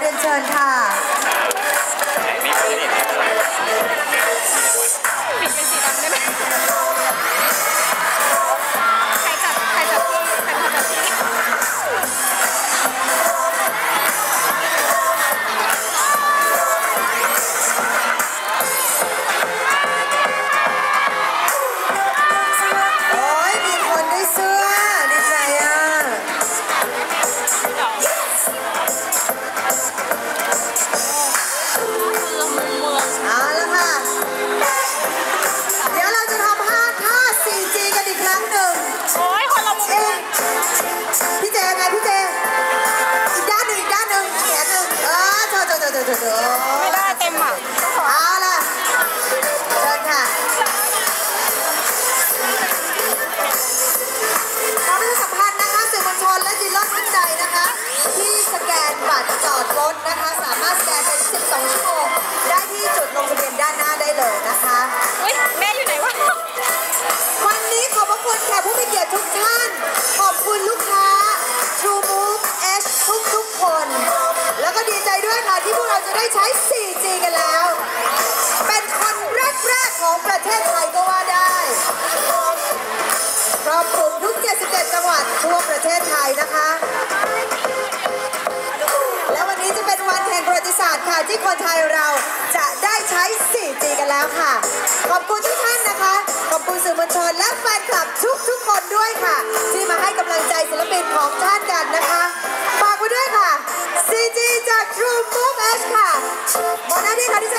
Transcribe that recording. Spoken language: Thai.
เรีย ได้ใช้ 4G กันแล้ว เป็นคนแรก ๆ ของประเทศไทยก็ว่าได้ครอบคลุมทุก 77 จังหวัดทั่วประเทศไทยนะคะ และวันนี้จะเป็นวันแห่งประวัติศาสตร์ค่ะ ที่คนไทยเราจะได้ใช้ 4G กันแล้วค่ะ ขอบคุณทุกท่านนะคะ ขอบคุณสื่อมวลชนและแฟนคลับทุกทุกๆคนด้วยค่ะ ที่มาให้กำลังใจศิลปินของชาติกันนะคะ ฝากไว้ด้วยค่ะ 4G จาก True ました。